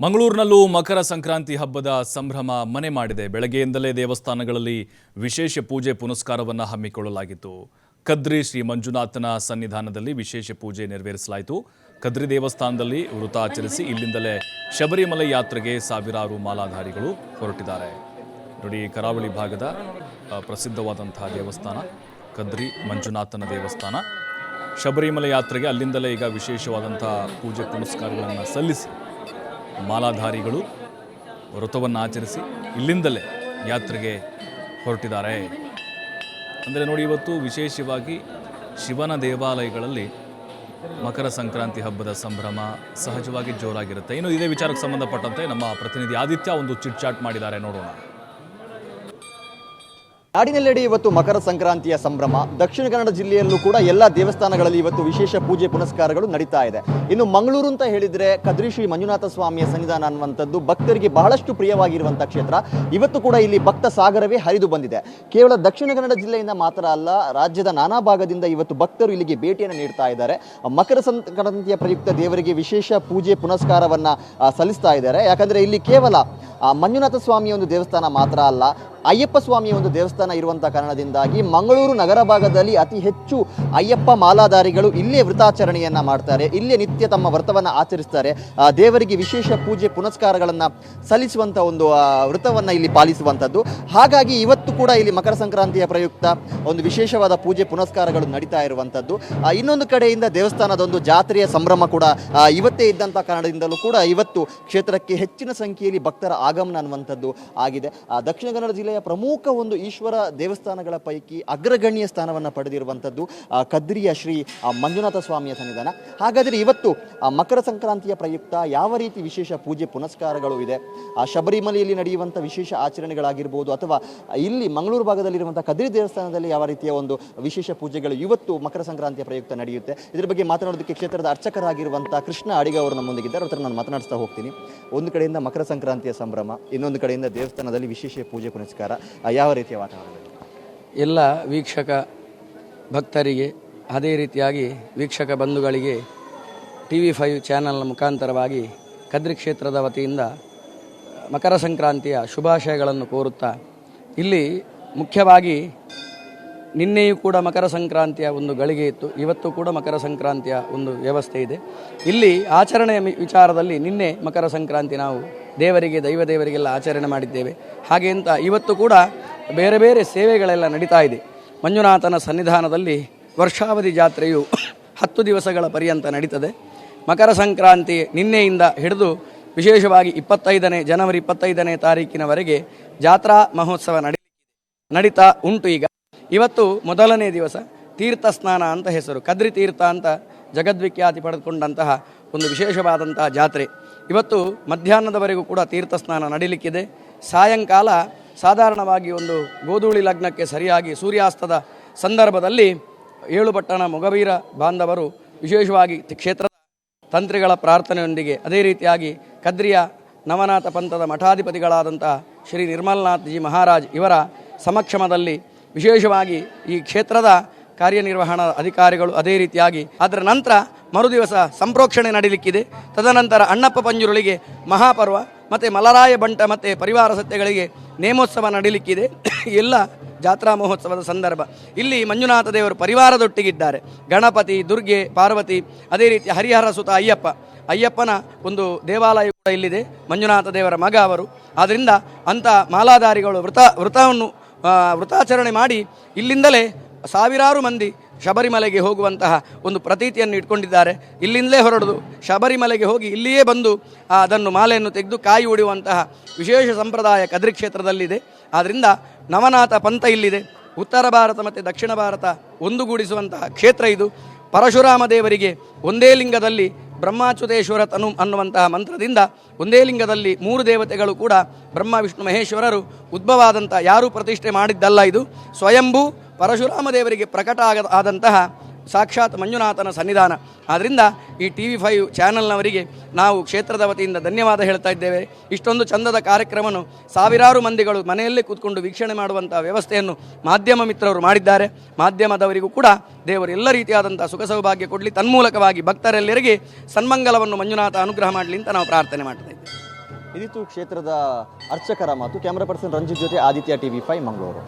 ಮಂಗಳೂರಿನಲ್ಲೂ ಮಕರ ಸಂಕ್ರಾಂತಿ ಹಬ್ಬದ ಸಂಭ್ರಮ ಮನೆ ಮಾಡಿದೆ. ಬೆಳಗ್ಗೆಯಿಂದಲೇ ದೇವಸ್ಥಾನಗಳಲ್ಲಿ ವಿಶೇಷ ಪೂಜೆ ಪುನಸ್ಕಾರವನ್ನು ಹಮ್ಮಿಕೊಳ್ಳಲಾಗಿತ್ತು. ಕದ್ರಿ ಶ್ರೀ ಮಂಜುನಾಥನ ಸನ್ನಿಧಾನದಲ್ಲಿ ವಿಶೇಷ ಪೂಜೆ ನೆರವೇರಿಸಲಾಯಿತು. ಕದ್ರಿ ದೇವಸ್ಥಾನದಲ್ಲಿ ವೃತ ಆಚರಿಸಿ ಇಲ್ಲಿಂದಲೇ ಶಬರಿಮಲೆ ಯಾತ್ರೆಗೆ ಸಾವಿರಾರು ಮಾಲಾಧಾರಿಗಳು ಹೊರಟಿದ್ದಾರೆ. ನೋಡಿ, ಕರಾವಳಿ ಭಾಗದ ಪ್ರಸಿದ್ಧವಾದಂತಹ ದೇವಸ್ಥಾನ, ಕದ್ರಿ ಮಂಜುನಾಥನ ದೇವಸ್ಥಾನ. ಶಬರಿಮಲೆ ಯಾತ್ರೆಗೆ ಅಲ್ಲಿಂದಲೇ ಈಗ ವಿಶೇಷವಾದಂತಹ ಪೂಜೆ ಪುನಸ್ಕಾರಗಳನ್ನು ಸಲ್ಲಿಸಿ ಮಾಲಾಧಾರಿಗಳು ವ್ರತವನ್ನು ಆಚರಿಸಿ ಇಲ್ಲಿಂದಲೇ ಯಾತ್ರೆಗೆ ಹೊರಟಿದ್ದಾರೆ. ಅಂದರೆ ನೋಡಿ, ಇವತ್ತು ವಿಶೇಷವಾಗಿ ಶಿವನ ದೇವಾಲಯಗಳಲ್ಲಿ ಮಕರ ಸಂಕ್ರಾಂತಿ ಹಬ್ಬದ ಸಂಭ್ರಮ ಸಹಜವಾಗಿ ಜೋರಾಗಿರುತ್ತೆ. ಇನ್ನು ಇದೇ ವಿಚಾರಕ್ಕೆ ಸಂಬಂಧಪಟ್ಟಂತೆ ನಮ್ಮ ಪ್ರತಿನಿಧಿ ಆದಿತ್ಯ ಒಂದು ಚಿಟ್ ಚಾಟ್ ಮಾಡಿದ್ದಾರೆ. ನೋಡೋಣ. ನಾಡಿನೆಲ್ಲೆಡೆ ಇವತ್ತು ಮಕರ ಸಂಕ್ರಾಂತಿಯ ಸಂಭ್ರಮ. ದಕ್ಷಿಣ ಕನ್ನಡ ಜಿಲ್ಲೆಯಲ್ಲೂ ಕೂಡ ಎಲ್ಲ ದೇವಸ್ಥಾನಗಳಲ್ಲಿ ಇವತ್ತು ವಿಶೇಷ ಪೂಜೆ ಪುನಸ್ಕಾರಗಳು ನಡೀತಾ ಇದೆ. ಇನ್ನು ಮಂಗಳೂರು ಅಂತ ಹೇಳಿದ್ರೆ ಕದ್ರಿ ಶ್ರೀ ಮಂಜುನಾಥ ಸ್ವಾಮಿಯ ಸನ್ನಿಧಾನ ಅನ್ನುವಂಥದ್ದು ಭಕ್ತರಿಗೆ ಬಹಳಷ್ಟು ಪ್ರಿಯವಾಗಿರುವಂಥ ಕ್ಷೇತ್ರ. ಇವತ್ತು ಕೂಡ ಇಲ್ಲಿ ಭಕ್ತ ಸಾಗರವೇ ಹರಿದು ಬಂದಿದೆ. ಕೇವಲ ದಕ್ಷಿಣ ಕನ್ನಡ ಜಿಲ್ಲೆಯಿಂದ ಮಾತ್ರ ಅಲ್ಲ, ರಾಜ್ಯದ ನಾನಾ ಭಾಗದಿಂದ ಇವತ್ತು ಭಕ್ತರು ಇಲ್ಲಿಗೆ ಭೇಟಿಯನ್ನು ನೀಡ್ತಾ ಇದ್ದಾರೆ. ಮಕರ ಸಂಕ್ರಾಂತಿಯ ಪ್ರಯುಕ್ತ ದೇವರಿಗೆ ವಿಶೇಷ ಪೂಜೆ ಪುನಸ್ಕಾರವನ್ನ ಸಲ್ಲಿಸ್ತಾ ಇದ್ದಾರೆ. ಯಾಕಂದ್ರೆ ಇಲ್ಲಿ ಕೇವಲ ಮಂಜುನಾಥ ಸ್ವಾಮಿಯ ಒಂದು ದೇವಸ್ಥಾನ ಮಾತ್ರ ಅಲ್ಲ ಅಯ್ಯಪ್ಪ ಸ್ವಾಮಿಯ ಒಂದು ದೇವಸ್ಥಾನ ಇರುವಂಥ ಕಾರಣದಿಂದಾಗಿ ಮಂಗಳೂರು ನಗರ ಭಾಗದಲ್ಲಿ ಅತಿ ಹೆಚ್ಚು ಅಯ್ಯಪ್ಪ ಮಾಲಾಧಾರಿಗಳು ಇಲ್ಲೇ ವೃತಾಚರಣೆಯನ್ನ ಮಾಡ್ತಾರೆ. ಇಲ್ಲೇ ನಿತ್ಯ ತಮ್ಮ ವ್ರತವನ್ನು ಆಚರಿಸ್ತಾರೆ. ದೇವರಿಗೆ ವಿಶೇಷ ಪೂಜೆ ಪುನಸ್ಕಾರಗಳನ್ನು ಸಲ್ಲಿಸುವಂಥ ಒಂದು ವ್ರತವನ್ನು ಇಲ್ಲಿ ಪಾಲಿಸುವಂಥದ್ದು ಹಾಗಾಗಿ ಇವತ್ತು ಕೂಡ ಇಲ್ಲಿ ಮಕರ ಸಂಕ್ರಾಂತಿಯ ಪ್ರಯುಕ್ತ ಒಂದು ವಿಶೇಷವಾದ ಪೂಜೆ ಪುನಸ್ಕಾರಗಳು ನಡೀತಾ ಇರುವಂಥದ್ದು ಇನ್ನೊಂದು ಕಡೆಯಿಂದ ದೇವಸ್ಥಾನದ ಒಂದು ಜಾತ್ರೆಯ ಸಂಭ್ರಮ ಕೂಡ ಇವತ್ತೇ ಇದ್ದಂಥ ಕಾರಣದಿಂದಲೂ ಕೂಡ ಇವತ್ತು ಕ್ಷೇತ್ರಕ್ಕೆ ಹೆಚ್ಚಿನ ಸಂಖ್ಯೆಯಲ್ಲಿ ಭಕ್ತರ ಆಗಮನ ಅನ್ನುವಂಥದ್ದು ಆಗಿದೆ. ದಕ್ಷಿಣ ಕನ್ನಡ ಜಿಲ್ಲೆಯ ಪ್ರಮುಖ ಒಂದು ಈಶ್ವರ ದೇವಸ್ಥಾನಗಳ ಪೈಕಿ ಅಗ್ರಗಣ್ಯ ಸ್ಥಾನವನ್ನು ಪಡೆದಿರುವಂಥದ್ದು ಕದ್ರಿಯ ಶ್ರೀ ಮಂಜುನಾಥ ಸ್ವಾಮಿಯ ಸನ್ನಿಧಾನ. ಹಾಗಾದರೆ ಇವತ್ತು ಮಕರ ಸಂಕ್ರಾಂತಿಯ ಪ್ರಯುಕ್ತ ಯಾವ ರೀತಿ ವಿಶೇಷ ಪೂಜೆ ಪುನಸ್ಕಾರಗಳು ಇದೆ? ಶಬರಿಮಲೆಯಲ್ಲಿ ನಡೆಯುವಂಥ ವಿಶೇಷ ಆಚರಣೆಗಳಾಗಿರ್ಬೋದು, ಅಥವಾ ಇಲ್ಲಿ ಮಂಗಳೂರು ಭಾಗದಲ್ಲಿರುವಂಥ ಕದ್ರಿ ದೇವಸ್ಥಾನದಲ್ಲಿ ಯಾವ ರೀತಿಯ ಒಂದು ವಿಶೇಷ ಪೂಜೆಗಳು ಇವತ್ತು ಮಕರ ಸಂಕ್ರಾಂತಿಯ ಪ್ರಯುಕ್ತ ನಡೆಯುತ್ತೆ? ಇದರ ಬಗ್ಗೆ ಮಾತನಾಡೋದಕ್ಕೆ ಕ್ಷೇತ್ರದ ಅರ್ಚಕರಾಗಿರುವಂಥ ಕೃಷ್ಣ ಅಡಿಗ ಅವರು ನಮ್ಮೊಂದಿಗಿದ್ದಾರೆ ಅವ್ರ ನಾನು ಮಾತನಾಡಿಸ್ತಾ ಹೋಗ್ತೀನಿ. ಒಂದು ಕಡೆಯಿಂದ ಮಕರ ಸಂಕ್ರಾಂತಿಯ ಸಂಭ್ರಮ, ಇನ್ನೊಂದು ಕಡೆಯಿಂದ ದೇವಸ್ಥಾನದಲ್ಲಿ ವಿಶೇಷ ಪೂಜೆ ಪುನಸ್ಕಾರ. ಆ, ಯಾವ ರೀತಿಯ ವಾತಾವರಣ ಎಲ್ಲ ವೀಕ್ಷಕ ಭಕ್ತರಿಗೆ ಅದೇ ರೀತಿಯಾಗಿ ವೀಕ್ಷಕ ಬಂಧುಗಳಿಗೆ ಟಿ ವಿ ಫೈವ್ ಚಾನಲ್ನ ಮುಖಾಂತರವಾಗಿ ಕದ್ರಿ ಕ್ಷೇತ್ರದ ವತಿಯಿಂದ ಮಕರ ಸಂಕ್ರಾಂತಿಯ ಶುಭಾಶಯಗಳನ್ನು ಕೋರುತ್ತಾ ಇಲ್ಲಿ ಮುಖ್ಯವಾಗಿ ನಿನ್ನೆಯೂ ಕೂಡ ಮಕರ ಸಂಕ್ರಾಂತಿಯ ಒಂದು ಗಳಿಗೆ ಇತ್ತು. ಇವತ್ತು ಕೂಡ ಮಕರ ಸಂಕ್ರಾಂತಿಯ ಒಂದು ವ್ಯವಸ್ಥೆ ಇದೆ. ಇಲ್ಲಿ ಆಚರಣೆಯ ವಿಚಾರದಲ್ಲಿ ನಿನ್ನೆ ಮಕರ ಸಂಕ್ರಾಂತಿ ನಾವು ದೇವರಿಗೆ, ದೈವ ದೇವರಿಗೆಲ್ಲ ಆಚರಣೆ ಮಾಡಿದ್ದೇವೆ. ಹಾಗೆ ಅಂತ ಇವತ್ತು ಕೂಡ ಬೇರೆ ಬೇರೆ ಸೇವೆಗಳೆಲ್ಲ ನಡೀತಾ ಇದೆ. ಮಂಜುನಾಥನ ಸನ್ನಿಧಾನದಲ್ಲಿ ವರ್ಷಾವಧಿ ಜಾತ್ರೆಯು ಹತ್ತು ದಿವಸಗಳ ಪರ್ಯಂತ ನಡೀತದೆ. ಮಕರ ಸಂಕ್ರಾಂತಿ ನಿನ್ನೆಯಿಂದ ಹಿಡಿದು ವಿಶೇಷವಾಗಿ ಇಪ್ಪತ್ತೈದನೇ ಜನವರಿ ಇಪ್ಪತ್ತೈದನೇ ತಾರೀಕಿನವರೆಗೆ ಜಾತ್ರಾ ಮಹೋತ್ಸವ ನಡೆ ನಡೀತಾ ಉಂಟು ಈಗ. ಇವತ್ತು ಮೊದಲನೇ ದಿವಸ ತೀರ್ಥ ಸ್ನಾನ ಅಂತ ಹೆಸರು. ಕದ್ರಿ ತೀರ್ಥ ಅಂತ ಜಗದ್ವಿಖ್ಯಾತಿ ಪಡೆದುಕೊಂಡಂತಹ ಒಂದು ವಿಶೇಷವಾದಂತಹ ಜಾತ್ರೆ. ಇವತ್ತು ಮಧ್ಯಾಹ್ನದವರೆಗೂ ಕೂಡ ತೀರ್ಥ ಸ್ನಾನ ನಡೀಲಿಕ್ಕಿದೆ. ಸಾಯಂಕಾಲ ಸಾಧಾರಣವಾಗಿ ಒಂದು ಗೋಧೂಳಿ ಲಗ್ನಕ್ಕೆ ಸರಿಯಾಗಿ ಸೂರ್ಯಾಸ್ತದ ಸಂದರ್ಭದಲ್ಲಿ ಏಳು ಪಟ್ಟಣ ಮೊಗವೀರ ಬಾಂಧವರು ವಿಶೇಷವಾಗಿ ಕ್ಷೇತ್ರದ ತಂತ್ರಿಗಳ ಪ್ರಾರ್ಥನೆಯೊಂದಿಗೆ ಅದೇ ರೀತಿಯಾಗಿ ಕದ್ರಿಯ ನವನಾಥ ಪಂಥದ ಮಠಾಧಿಪತಿಗಳಾದಂತಹ ಶ್ರೀ ನಿರ್ಮಲನಾಥ್ ಜಿ ಮಹಾರಾಜ್ ಇವರ ಸಮಕ್ಷಮದಲ್ಲಿ ವಿಶೇಷವಾಗಿ ಈ ಕ್ಷೇತ್ರದ ಕಾರ್ಯನಿರ್ವಹಣಾ ಅಧಿಕಾರಿಗಳು ಅದೇ ರೀತಿಯಾಗಿ, ಅದರ ನಂತರ ಮರುದಿವಸ ಸಂಪ್ರೋಕ್ಷಣೆ ನಡೀಲಿಕ್ಕಿದೆ. ತದನಂತರ ಅಣ್ಣಪ್ಪ ಪಂಜುರುಳಿಗೆ ಮಹಾಪರ್ವ, ಮತ್ತು ಮಲರಾಯ ಬಂಟ, ಮತ್ತು ಪರಿವಾರ ಸತ್ಯಗಳಿಗೆ ನೇಮೋತ್ಸವ ನಡೀಲಿಕ್ಕಿದೆ. ಎಲ್ಲ ಜಾತ್ರಾ ಮಹೋತ್ಸವದ ಸಂದರ್ಭ. ಇಲ್ಲಿ ಮಂಜುನಾಥ ದೇವರು ಪರಿವಾರದೊಟ್ಟಿಗಿದ್ದಾರೆ. ಗಣಪತಿ, ದುರ್ಗೆ, ಪಾರ್ವತಿ, ಅದೇ ರೀತಿ ಹರಿಹರ ಸುತ ಅಯ್ಯಪ್ಪ. ಅಯ್ಯಪ್ಪನ ಒಂದು ದೇವಾಲಯ ಕೂಡ ಇಲ್ಲಿದೆ, ಮಂಜುನಾಥ ದೇವರ ಮಗ ಅವರು. ಆದ್ದರಿಂದ ಅಂಥ ಮಾಲಾಧಾರಿಗಳು ವೃತ ವೃತವನ್ನು ವೃತಾಚರಣೆ ಮಾಡಿ ಇಲ್ಲಿಂದಲೇ ಸಾವಿರಾರು ಮಂದಿ ಶಬರಿಮಲೆಗೆ ಹೋಗುವಂತಹ ಒಂದು ಪ್ರತೀತಿಯನ್ನು ಇಟ್ಕೊಂಡಿದ್ದಾರೆ. ಇಲ್ಲಿಂದಲೇ ಹೊರಡೋದು. ಶಬರಿಮಲೆಗೆ ಹೋಗಿ ಇಲ್ಲಿಯೇ ಬಂದು ಅದನ್ನು ಮಾಲೆಯನ್ನು ತೆಗೆದು ಕಾಯಿ ಹೊಡೆಯುವಂತಹ ವಿಶೇಷ ಸಂಪ್ರದಾಯ ಕದ್ರಿ ಕ್ಷೇತ್ರದಲ್ಲಿದೆ. ಆದ್ದರಿಂದ ನವನಾಥ ಪಂಥ ಇಲ್ಲಿದೆ. ಉತ್ತರ ಭಾರತ ಮತ್ತು ದಕ್ಷಿಣ ಭಾರತ ಒಂದುಗೂಡಿಸುವಂತಹ ಕ್ಷೇತ್ರ ಇದು. ಪರಶುರಾಮ ದೇವರಿಗೆ ಒಂದೇ ಲಿಂಗದಲ್ಲಿ ಬ್ರಹ್ಮಾಚ್ಯುತೇಶ್ವರ ತನು ಅನ್ನುವಂತಹ ಮಂತ್ರದಿಂದ ಒಂದೇ ಲಿಂಗದಲ್ಲಿ ಮೂರು ದೇವತೆಗಳು ಕೂಡ ಬ್ರಹ್ಮ, ವಿಷ್ಣು, ಮಹೇಶ್ವರರು ಉದ್ಭವಾದಂಥ ಯಾರೂ ಪ್ರತಿಷ್ಠೆ ಮಾಡಿದ್ದಲ್ಲ ಇದು? ಸ್ವಯಂಭೂ ಪರಶುರಾಮ ದೇವರಿಗೆ ಪ್ರಕಟ ಆಗ ಆದಂತಹ ಸಾಕ್ಷಾತ್ ಮಂಜುನಾಥನ ಸನ್ನಿಧಾನ. ಆದ್ದರಿಂದ ಈ ಟಿ ವಿ ಫೈವ್ ಚಾನಲ್ನವರಿಗೆ ನಾವು ಕ್ಷೇತ್ರದ ವತಿಯಿಂದ ಧನ್ಯವಾದ ಹೇಳ್ತಾ ಇದ್ದೇವೆ. ಇಷ್ಟೊಂದು ಚಂದದ ಕಾರ್ಯಕ್ರಮವನ್ನು ಸಾವಿರಾರು ಮಂದಿಗಳು ಮನೆಯಲ್ಲೇ ಕೂತ್ಕೊಂಡು ವೀಕ್ಷಣೆ ಮಾಡುವಂಥ ವ್ಯವಸ್ಥೆಯನ್ನು ಮಾಧ್ಯಮ ಮಿತ್ರರು ಮಾಡಿದ್ದಾರೆ. ಮಾಧ್ಯಮದವರಿಗೂ ಕೂಡ ದೇವರು ಎಲ್ಲ ರೀತಿಯಾದಂಥ ಸುಖ ಸೌಭಾಗ್ಯ ಕೊಡಲಿ. ತನ್ಮೂಲಕವಾಗಿ ಭಕ್ತರೆಲ್ಲರಿಗೆ ಸನ್ಮಂಗಲವನ್ನು ಮಂಜುನಾಥ ಅನುಗ್ರಹ ಮಾಡಲಿ ಅಂತ ನಾವು ಪ್ರಾರ್ಥನೆ ಮಾಡ್ತಾ ಇದ್ದೇವೆ. ಇದಿತ್ತು ಕ್ಷೇತ್ರದ ಅರ್ಚಕರ ಮಾತು. ಕ್ಯಾಮರಾ ಪರ್ಸನ್ ರಂಜಿತ್ ಜೊತೆ ಆದಿತ್ಯ ಟಿವಿ ಫೈವ್ ಮಂಗಳೂರು.